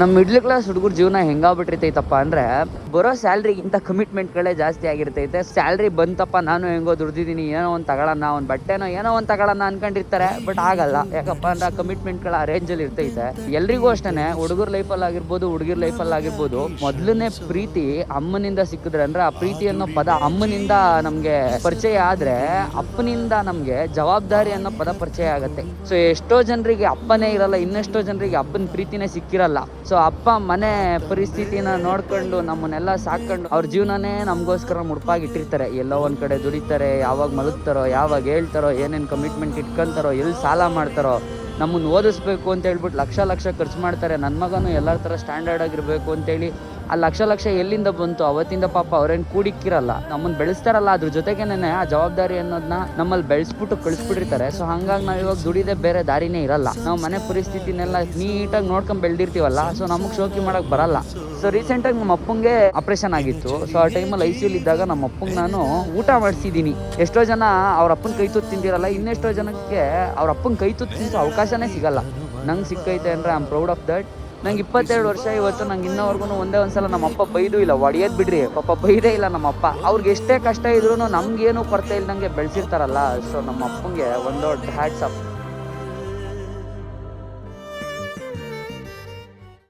ನಮ್ಮ middle class ಹುಡುಗರ ಜೀವನ ಹೆಂಗಾಗ್ಬಿಟ್ಟಿರ್ತೈತಪ್ಪ ಅಂದ್ರೆ ಬರೋ ಸ್ಯಾಲ್ರಿಗಿಂತ ಕಮಿಟ್ಮೆಂಟ್ಗಳೇ ಜಾಸ್ತಿ ಆಗಿರ್ತೈತೆ. ಸ್ಯಾಲ್ರಿ ಬಂತಪ್ಪ, ನಾನು ಹೆಂಗೋ ದುಡ್ದಿದ್ದೀನಿ, ಏನೋ ಒಂದು ತಗೊಳ್ಳೋಣ ಒಂದು ಬಟ್ಟೆನೋ, ಏನೋ ಒಂದು ತಗೊಳ್ಳೋಣ ಅನ್ಕೊಂಡಿರ್ತಾರೆ. ಬಟ್ ಆಗಲ್ಲ. ಯಾಕಪ್ಪ ಅಂದ್ರೆ ಕಮಿಟ್ಮೆಂಟ್ಗಳ ರೇಂಜಲ್ಲಿ ಇರ್ತೈತೆ. ಎಲ್ರಿಗೂ ಅಷ್ಟೇ ಹುಡುಗರ ಲೈಫಲ್ಲಿ ಆಗಿರ್ಬೋದು, ಹುಡುಗಿರ್ ಲೈಫಲ್ಲಿ ಆಗಿರ್ಬೋದು, ಮೊದಲನೇ ಪ್ರೀತಿ ಅಮ್ಮನಿಂದ ಸಿಕ್ಕಿದ್ರೆ ಅಂದ್ರೆ ಆ ಪ್ರೀತಿ ಅನ್ನೋ ಪದ ಅಮ್ಮನಿಂದ ನಮಗೆ ಪರಿಚಯ ಆದ್ರೆ ಅಪ್ಪನಿಂದ ನಮಗೆ ಜವಾಬ್ದಾರಿ ಅನ್ನೋ ಪದ ಪರಿಚಯ ಆಗುತ್ತೆ. ಸೊ ಎಷ್ಟೋ ಜನರಿಗೆ ಅಪ್ಪನೇ ಇರಲ್ಲ, ಇನ್ನೆಷ್ಟೋ ಜನರಿಗೆ ಅಪ್ಪನ ಪ್ರೀತಿನೇ ಸಿಕ್ಕಿರಲ್ಲ. ಸೊ ಅಪ್ಪ, ಮನೆ ಪರಿಸ್ಥಿತಿನ ನೋಡ್ಕೊಂಡು ನಮ್ಮನ್ನೆಲ್ಲ ಸಾಕೊಂಡು ಅವ್ರ ಜೀವನನೇ ನಮಗೋಸ್ಕರ ಮುಡ್ಪಾಗಿಟ್ಟಿರ್ತಾರೆ. ಎಲ್ಲೋ ಒಂದು ಕಡೆ ದುಡಿತಾರೆ, ಯಾವಾಗ ಮಲಗ್ತಾರೋ, ಯಾವಾಗ ಹೇಳ್ತಾರೋ, ಏನೇನು ಕಮಿಟ್ಮೆಂಟ್ ಇಟ್ಕೊಂತಾರೋ, ಎಲ್ಲಿ ಸಾಲ ಮಾಡ್ತಾರೋ ನಮ್ಮನ್ನು ಓದಿಸ್ಬೇಕು ಅಂತ ಹೇಳ್ಬಿಟ್ಟು ಲಕ್ಷ ಲಕ್ಷ ಖರ್ಚು ಮಾಡ್ತಾರೆ. ನನ್ನ ಮಗನೂ ಎಲ್ಲರ ಥರ ಸ್ಟ್ಯಾಂಡರ್ಡ್ ಆಗಿರಬೇಕು ಅಂತೇಳಿ ಆ ಲಕ್ಷ ಲಕ್ಷ ಎಲ್ಲಿಂದ ಬಂತು, ಅವತ್ತಿಂದ ಪಾಪ ಅವ್ರೇನು ಕೂಡಿಕ್ಕಿರಲ್ಲ. ನಮ್ಮನ್ನು ಬೆಳೆಸ್ತಾರಲ್ಲ, ಅದ್ರ ಜೊತೆಗೇನೆ ಆ ಜವಾಬ್ದಾರಿ ಅನ್ನೋದನ್ನ ನಮ್ಮಲ್ಲಿ ಬೆಳೆಸ್ಬಿಟ್ಟು ಕಳಿಸ್ಬಿಟ್ಟಿರ್ತಾರೆ. ಸೊ ಹಂಗಾಗಿ ನಾವು ಇವಾಗ ದುಡಿದೆ ಬೇರೆ ದಾರಿನೇ ಇರಲ್ಲ. ನಾವು ಮನೆ ಪರಿಸ್ಥಿತಿನೆಲ್ಲ ನೀಟಾಗಿ ನೋಡ್ಕೊಂಡ್ ಬೆಳೆದಿರ್ತೀವಲ್ಲ ಸೊ ನಮಗೆ ಶೋಕಿ ಮಾಡಕ್ ಬರಲ್ಲ. ಸೊ ರೀಸೆಂಟಾಗಿ ನಮ್ಮ ಅಪ್ಪಂಗೆ ಆಪ್ರೇಷನ್ ಆಗಿತ್ತು. ಸೊ ಆ ಟೈಮಲ್ಲಿ ಐ ಸಿ ಇದ್ದಾಗ ನಮ್ಮ ಅಪ್ಪಂಗೆ ನಾನು ಊಟ ಮಾಡಿಸಿದ್ದೀನಿ ಎಷ್ಟೋ ಜನ ಅವ್ರ ಅಪ್ಪನ ಕೈ ತುತ್ತು ತಿಂದಿರಲ್ಲ, ಇನ್ನೆಷ್ಟೋ ಜನಕ್ಕೆ ಅವ್ರ ಅಪ್ಪನ ಕೈ ತುತ್ತು ತಿನ್ಸೋ ಅವಕಾಶನೇ ಸಿಗಲ್ಲ. ನಂಗೆ ಸಿಕ್ಕೈತೆ ಅಂದರೆ I am proud of that ನಂಗೆ ಇಪ್ಪತ್ತೆರಡು ವರ್ಷ, ಇವತ್ತು ನಂಗೆ ಇನ್ನವರೆಗೂ ಒಂದೇ ಒಂದ್ಸಲ ನಮ್ಮ ಅಪ್ಪ ಬೈದು ಇಲ್ಲ, ಒಡೆಯದ್ ಬಿಡ್ರಿ. ಪಾಪ ಬೈದೇ ಇಲ್ಲ ನಮ್ಮ ಅಪ್ಪ. ಅವ್ರಿಗೆ ಎಷ್ಟೇ ಕಷ್ಟ ಇದ್ರು ನಮ್ಗೇನು ಕೊರತೆ ಇಲ್ದಂಗೆ ಬೆಳೆಸಿರ್ತಾರಲ್ಲ ಸೊ ನಮ್ಮ ಅಪ್ಪಂಗೆ ಒಂದು ಹ್ಯಾಟ್ಸ್ ಅಪ್